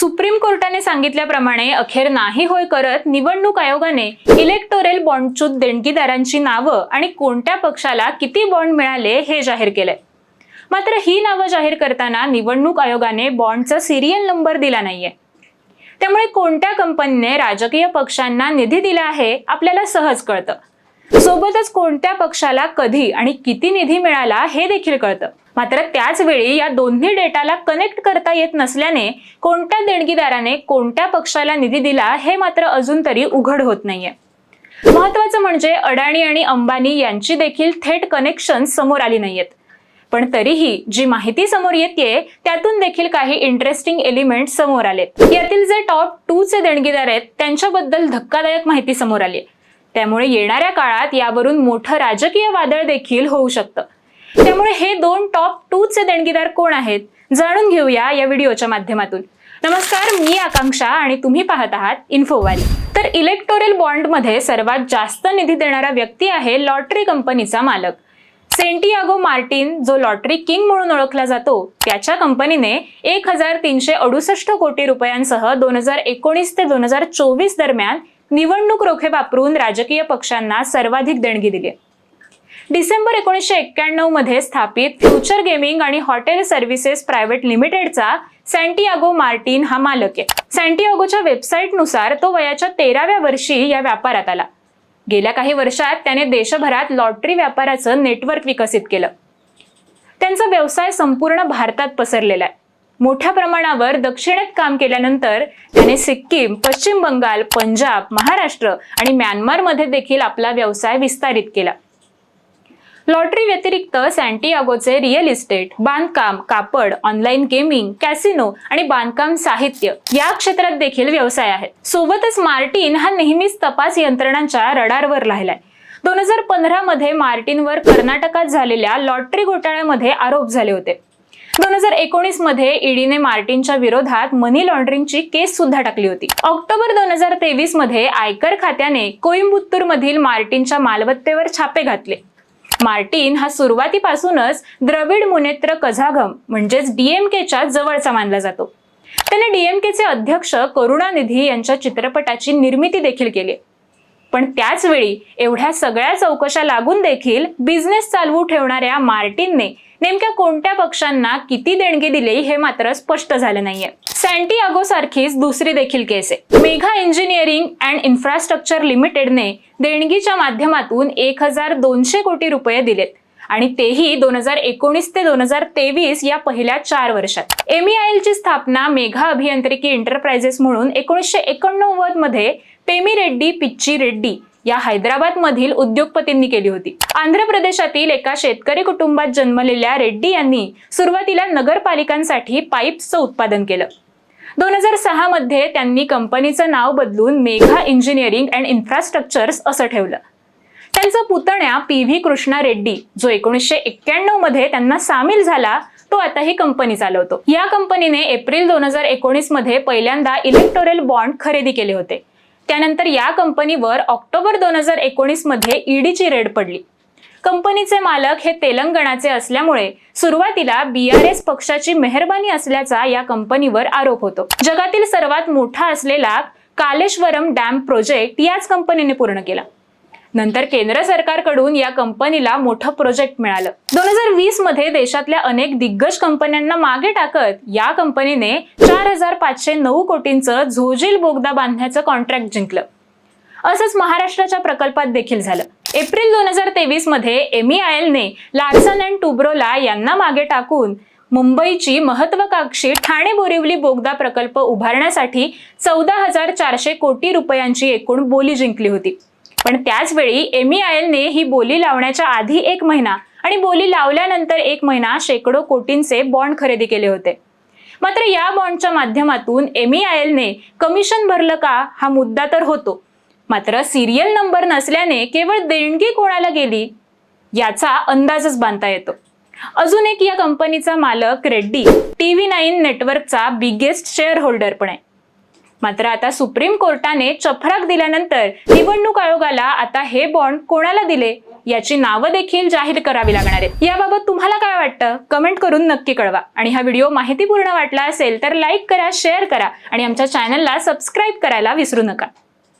Supreme कोर्टाने सांगितल्याप्रमाणे अखेर नाही होय करत निवडणूक आयोगाने इलेक्टोरेल बॉन्डच्यूत देणगीदारांची नावं आणि कोणत्या पक्षाला किती बॉन्ड मिळाले हे जाहीर केलंय. मात्र ही नावं जाहीर करताना निवडणूक आयोगाने बॉन्डचा सिरियल नंबर दिला नाहीये. त्यामुळे कोणत्या कंपनीने राजकीय पक्षांना निधी दिला आहे आपल्याला सहज कळतं. सोबतच कोणत्या पक्षाला कधी आणि किती निधी मिळाला हे देखील कळतं. मात्र त्याच वेळी या दोन्ही डेटाला कनेक्ट करता येत नसल्याने कोणत्या देणगीदाराने कोणत्या पक्षाला निधी दिला हे मात्र अजून तरी उघड होत नाहीये. महत्वाचं म्हणजे अडाणी आणि अंबानी यांची देखील थेट कनेक्शन समोर आली नाहीयेत. पण तरीही जी माहिती समोर येते त्यातून देखील काही इंटरेस्टिंग एलिमेंट समोर आलेत. यातील जे टॉप टू चे देणगीदार आहेत त्यांच्याबद्दल धक्कादायक माहिती समोर आली त्यामुळे येणाऱ्या काळात यावरून मोठं राजकीय वादळ देखील होऊ शकतं. त्यामुळे हे दोन टॉप टू चे देणगीदार कोण आहेत जाणून घेऊया या व्हिडिओच्या माध्यमातून. नमस्कार मी आकांक्षा आणि तुम्ही पाहत आहात इन्फोवाली तर इलेक्टोरल बॉन्डमध्ये सर्वात जास्त निधी देणारा व्यक्ती आहे लॉटरी कंपनीचा मालक. सेंटियागो मार्टिन जो लॉटरी किंग म्हणून ओळखला जातो त्याच्या कंपनीने एक हजार तीनशे अडुसष्ट कोटी रुपयांसह दोन हजार एकोणीस ते दोन हजार चोवीस दरम्यान निवडणूक रोखे वापरून राजकीय पक्षांना सर्वाधिक देणगी दिली डिसेंबर एकोणीसशे एक्क्याण्णवमध्ये स्थापित फ्युचर गेमिंग आणि हॉटेल सर्व्हिसेस प्रायव्हेट लिमिटेडचा सँटियागो मार्टिन हा मालक आहे. सँटियागोच्या वेबसाईटनुसार तो वयाच्या तेराव्या वर्षी या व्यापारात आला. गेल्या काही वर्षात त्याने देशभरात लॉटरी व्यापाराचं नेटवर्क विकसित केलं. त्यांचा व्यवसाय संपूर्ण भारतात पसरलेला आहे. मोठ्या प्रमाणावर दक्षिणेत काम केल्यानंतर त्याने सिक्कीम पश्चिम बंगाल पंजाब महाराष्ट्र आणि म्यानमारमध्ये देखील आपला व्यवसाय विस्तारित केला. लॉटरी व्यतिरिक्त सँटियागोचे रिअल इस्टेट बांधकाम कापड ऑनलाईन गेमिंग कॅसिनो आणि बांधकाम साहित्य या क्षेत्रात देखील व्यवसाय आहेत. सोबतच मार्टिन हा नेहमीच तपास यंत्रणांच्या रडारवर राहिलाय. दोन हजार पंधरा मध्ये मार्टिनवर कर्नाटकात झालेल्या लॉटरी घोटाळ्यामध्ये आरोप झाले होते. दोन हजार एकोणीसमध्ये ईडीने मार्टिनच्या विरोधात मनी लॉन्ड्रिंगची केस सुद्धा टाकली होती. ऑक्टोबर दोन हजार तेवीसमध्ये आयकर खात्याने कोइंबुत्तूर मधील मार्टिनच्या मालमत्तेवर छापे घातले. मार्टिन हा सुरुवातीपासूनच द्रविड मुनेत्र कझागम म्हणजेच डीएमकेच्या जवळचा मानला जातो. त्याने डीएमकेचे अध्यक्ष करुणानिधी यांच्या चित्रपटाची निर्मिती देखील केली. पण त्याच वेळी एवढ्या सगळ्या चौकशा लागून देखील बिझनेस चालवू ठेवणाऱ्या मार्टिनने नेमक्या कोणत्या पक्षांना किती देणगी दिली हे मात्र स्पष्ट झालं नाहीये. सँटियागो सारखीच दुसरी देखील केस आहे. मेघा इंजिनिअरिंग अँड इन्फ्रास्ट्रक्चर लिमिटेडने देणगीच्या माध्यमातून एक हजार दोनशे कोटी रुपये दिलेत. आणि तेही दोन हजार एकोणीस ते दोन हजार तेवीस या पहिल्या चार वर्षात. एमईआयएलची स्थापना मेघा अभियांत्रिकी एंटरप्राइजेस म्हणून एकोणीसशे एकोणनव्वदमध्ये पेमी रेड्डी पिच्ची रेड्डी या हैदराबाद मधील उद्योगपतींनी केली होती. आंध्र प्रदेशातील एका शेतकरी कुटुंबात जन्मलेल्या रेड्डी यांनी सुरुवातीला नगरपालिकांसाठी पाईप्सचं उत्पादन केलं. दोन हजार सहा मध्ये त्यांनी कंपनीचं नाव बदलून मेघा इंजिनिअरिंग अँड इन्फ्रास्ट्रक्चर्स असं ठेवलं. त्यांचा पुतण्या पी व्ही कृष्णा रेड्डी जो एकोणीसशे एक्क्याण्णवमध्ये त्यांना सामील झाला तो आता ही कंपनी चालवतो. या कंपनीने एप्रिल दोन हजार एकोणीसमध्ये पहिल्यांदा इलेक्टोरल बॉन्ड खरेदी केले होते. त्यानंतर या कंपनीवर ऑक्टोबर दोन हजार एकोणीसमध्ये ईडीची रेड पडली. कंपनीचे मालक हे तेलंगणाचे असल्यामुळे सुरुवातीला बीआरएस पक्षाची मेहरबानी असल्याचा या कंपनीवर आरोप होतो. जगातील सर्वात मोठा असलेला कालेश्वरम डॅम प्रोजेक्ट याच कंपनीने पूर्ण केला. नंतर केंद्र सरकारकडून या कंपनीला मोठं प्रोजेक्ट मिळालं. दोन हजार वीसमध्ये देशातल्या अनेक दिग्गज कंपन्यांना मागे टाकत या कंपनीने चार हजार पाचशे नऊ कोटींचं झोजिल बोगदा बांधण्याचं कॉन्ट्रॅक्ट जिंकलं. असंच महाराष्ट्राच्या प्रकल्पात देखील झालं. एप्रिल दोन हजार तेवीसमध्ये एमईआयएलने लार्सन अँड टुब्रोला यांना मागे टाकून मुंबईची महत्वाकांक्षी ठाणे बोरिवली बोगदा प्रकल्प उभारण्यासाठी चौदा हजार चारशे कोटी रुपयांची एकूण बोली जिंकली होती. पण त्याच वेळी एमईआयएलने ही बोली लावण्याच्या आधी एक महिना आणि बोली लावल्यानंतर एक महिना शेकडो कोटींचे बॉन्ड खरेदी केले होते. मात्र या बॉन्डच्या माध्यमातून एमईआयएलने कमिशन भरलं का हा मुद्दा तर होतो. मात्र सिरियल नंबर नसल्याने केवळ देणगी कोणाला गेली याचा अंदाजच बांधता येतो. अजून एक या कंपनीचा मालक रेड्डी टी व्ही नाईन नेटवर्कचा बिगेस्ट शेअर होल्डर पण आहे. मात्र आता सुप्रीम कोर्टाने चफराक दिल्यानंतर निवडणूक आयोगाला आता हे बॉन्ड कोणाला दिले? याची नावं देखील जाहीर करावी लागणार आहेत. याबाबत तुम्हाला काय वाटतं? कमेंट करून नक्की कळवा. आणि हा व्हिडिओ माहितीपूर्ण वाटला असेल तर लाईक करा शेअर करा आणि आमच्या चॅनलला सबस्क्राईब करायला विसरू नका.